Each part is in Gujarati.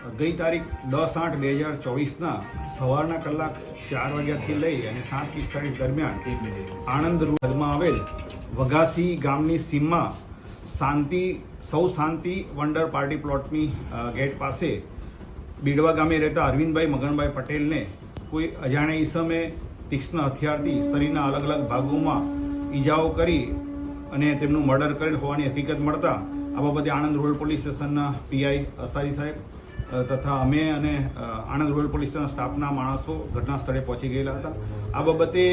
ગઈ તારીખ દસ આઠ બે હજાર ચોવીસના સવારના કલાક ચાર વાગ્યાથી લઈ અને સાત પિસ્તાળીસ દરમિયાન આણંદ રોડમાં આવેલ વઘાસી ગામની સીમમાં શાંતિ, સૌ શાંતિ વંડર પાર્ટી પ્લોટની ગેટ પાસે બીડવા ગામે રહેતા અરવિંદભાઈ મગનભાઈ પટેલને કોઈ અજાણ્યા ઈસમે તીક્ષ્ણ હથિયારથી શરીરના અલગ અલગ ભાગોમાં ઈજાઓ કરી અને તેમનું મર્ડર કરેલ હોવાની હકીકત મળતા આ બાબતે આણંદ રૂરલ પોલીસ સ્ટેશનના પીઆઈ અસારી સાહેબ તથા અમે અને આણંદ રૂરલ પોલીસના સ્ટાફના માણસો ઘટના સ્થળે પહોંચી ગયેલા હતા. આ બાબતે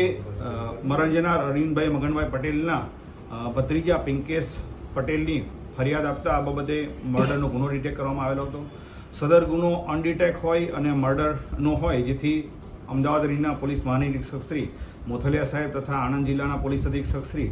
મરણજના મરણ અરવિંદભાઈ મગનભાઈ પટેલના ભત્રીજા પિંકેશ પટેલની ફરિયાદ આપતા આ બાબતે મર્ડરનો ગુનો ડિટેક્ટ કરવામાં આવેલો હતો. સદર ગુનો અનડિટેક હોય અને મર્ડરનો હોય, જેથી અમદાવાદ રીના પોલીસ મહાનિરીક્ષક શ્રી મોથલિયા સાહેબ તથા આણંદ જિલ્લાના પોલીસ અધિક્ષક શ્રી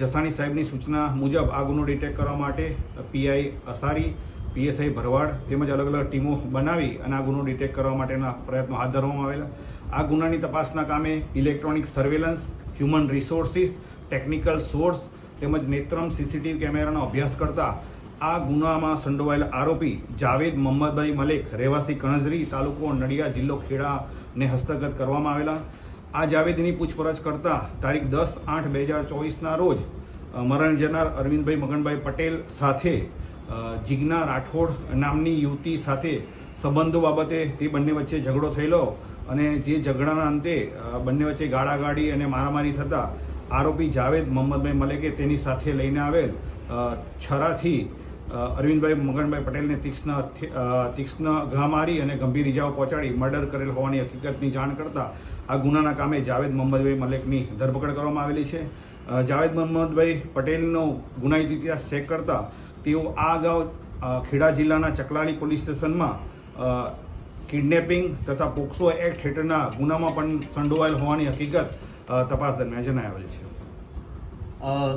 જસાણી સાહેબની સૂચના મુજબ આ ગુનો ડિટેક્ટ કરવા માટે પીઆઈ અસારી પીએસઆઈ ભરવાડ તેમજ અલગ અલગ ટીમો બનાવી અને આ ગુનો ડિટેક્ટ કરવા માટેના પ્રયત્નો હાથ ધરવામાં આવેલા. આ ગુનાની તપાસના કામે electronic surveillance, human resources, technical source તેમજ નેત્રમ સીસીટીવી કેમેરાનો અભ્યાસ કરતા આ ગુનામાં સંડોવાયેલા આરોપી જાવેદ મોહમ્મદભાઈ મલેક, રહેવાસી કણજરી તાલુકો નડિયા જિલ્લો ખેડાને હસ્તગત કરવામાં આવેલા. આ જાવેદની પૂછપરછ કરતા તારીખ દસ આઠ બે હજાર ચોવીસના રોજ મરણ જનાર અરવિંદભાઈ મગનભાઈ પટેલ સાથે જીજ્ઞા રાઠોડ નામની યુવતી સાથે સંબંધો બાબતે તે બંને વચ્ચે ઝઘડો થયેલો અને જે ઝઘડાના અંતે બંને વચ્ચે ગાળાગાળી અને મારામારી થતા આરોપી જાવેદ મોહમ્મદભાઈ મલેકે તેની સાથે લઈને આવેલ છરાથી અરવિંદભાઈ મગનભાઈ પટેલને તીક્ષ્ણ તીક્ષ્ણ ઘા મારી અને ગંભીર ઇજાઓ પહોંચાડી મર્ડર કરેલ હોવાની હકીકતની જાણ કરતાં આ ગુનાના કામે જાવેદ મોહમ્મદભાઈ મલેકની ધરપકડ કરવામાં આવેલી છે. જાવેદ મોહમ્મદભાઈ પટેલનો ગુનાહિત ઇતિહાસ ચેક કરતા તેઓ આ અગાઉ ખેડા જિલ્લાના ચકલાલી પોલીસ સ્ટેશનમાં કિડનેપિંગ તથા પોક્સો એક્ટ હેઠળના ગુનામાં પણ સંડોવાયેલ હોવાની હકીકત તપાસ દરમિયાન જણાવેલ છે.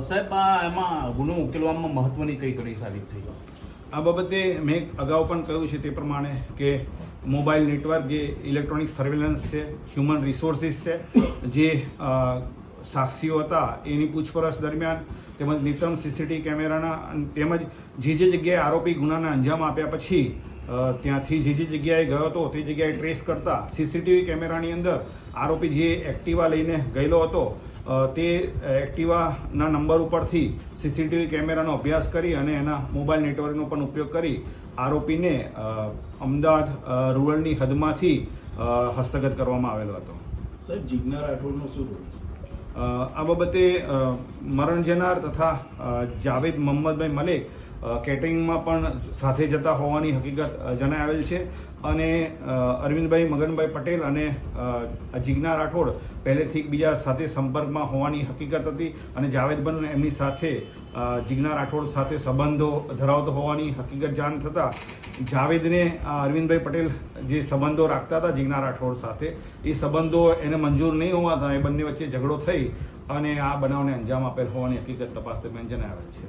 સાહેબ એમાં ગુનો ઉકેલવામાં મહત્વની કઈ કડી સાબિત થઈ આ બાબતે મેં અગાઉ પણ કહ્યું છે તે પ્રમાણે કે મોબાઈલ નેટવર્ક જે ઇલેક્ટ્રોનિક સર્વેલન્સ છે હ્યુમન રિસોર્સિસ છે જે સાક્ષીઓ હતા, એની પૂછપરછ દરમિયાન તેમજ નિતમ સીસીટીવી કેમેરાના તેમજ જે જે જગ્યાએ આરોપી ગુનાના અંજામ આપ્યા પછી ત્યાંથી જે જે જગ્યાએ ગયો હતો તે જગ્યાએ ટ્રેસ કરતા સીસીટીવી કેમેરાની અંદર આરોપી જે એક્ટિવા લઈને ગયેલો હતો તે એક્ટિવાના નંબર ઉપરથી સીસીટીવી કેમેરાનો અભ્યાસ કરી અને એના મોબાઈલ નેટવર્કનો પણ ઉપયોગ કરી આરોપીને અમદાવાદ રૂરલની હદમાંથી હસ્તગત કરવામાં આવેલો હતો. સાહેબ, જીજ્ઞા રાઠોડનો શું આ બાબતે મરણ જનાર તથા જાવેદ મોહમ્મદભાઈ મલેક કેટરિંગમાં પણ સાથે જતા હોવાની હકીકત જણાવેલ છે. અને અરવિંદભાઈ મગનભાઈ પટેલ અને જિજ્ઞા રાઠોડ પહેલેથી એકબીજા સાથે સંપર્કમાં હોવાની હકીકત હતી અને જાવેદ એમની સાથે જિજ્ઞા રાઠોડ સાથે સંબંધો ધરાવતો હોવાની હકીકત જાણ થતાં જાવેદને અરવિંદભાઈ પટેલ જે સંબંધો રાખતા હતા જિજ્ઞા રાઠોડ સાથે, એ સંબંધો એને મંજૂર નહીં હોવાતા એ બંને વચ્ચે ઝઘડો થઈ અને આ બનાવને અંજામ આપેલ હોવાની હકીકત તપાસ દરમિયાન જણાવેલ છે.